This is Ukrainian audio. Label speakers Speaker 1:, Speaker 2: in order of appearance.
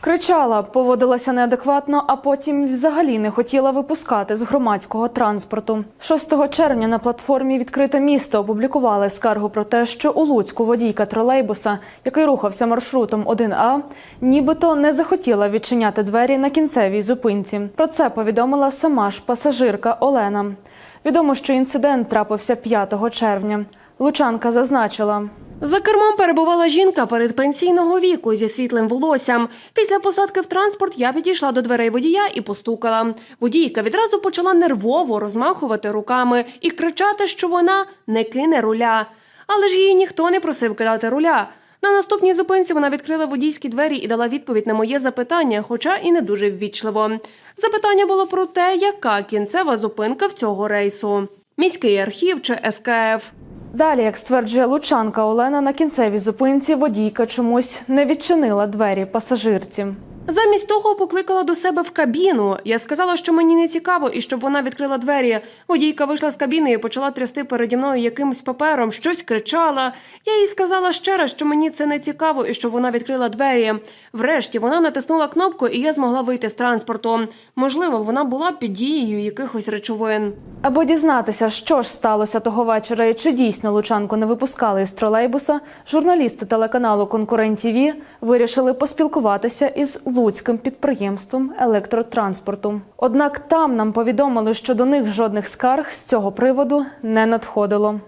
Speaker 1: Кричала, поводилася неадекватно, а потім взагалі не хотіла випускати з громадського транспорту. 6 червня на платформі Відкрите місто опублікували скаргу про те, що у Луцьку водійка тролейбуса, який рухався маршрутом 1А, нібито не захотіла відчиняти двері на кінцевій зупинці. Про це повідомила сама ж пасажирка Олена. Відомо, що інцидент трапився 5 червня. Лучанка зазначила.
Speaker 2: За кермом перебувала жінка передпенсійного віку зі світлим волоссям. Після посадки в транспорт я підійшла до дверей водія і постукала. Водійка відразу почала нервово розмахувати руками і кричати, що вона не кине руля. Але ж її ніхто не просив кидати руля. На наступній зупинці вона відкрила водійські двері і дала відповідь на моє запитання, хоча і не дуже ввічливо. Запитання було про те, яка кінцева зупинка в цього рейсу: міський архів чи СКФ.
Speaker 1: Далі, як стверджує Лучанка Олена, на кінцевій зупинці водійка чомусь не відчинила двері пасажирці.
Speaker 2: Замість того покликала до себе в кабіну. Я сказала, що мені не цікаво і щоб вона відкрила двері. Водійка вийшла з кабіни і почала трясти переді мною якимось папером, щось кричала. Я їй сказала ще раз, що мені це не цікаво і щоб вона відкрила двері. Врешті вона натиснула кнопку, і я змогла вийти з транспорту. Можливо, вона була під дією якихось речовин.
Speaker 1: Аби дізнатися, що ж сталося того вечора і чи дійсно Лучанку не випускали із тролейбуса, журналісти телеканалу Конкурент ТІВІ вирішили поспілкуватися із луцьким підприємством електротранспорту. Однак там нам повідомили, що до них жодних скарг з цього приводу не надходило.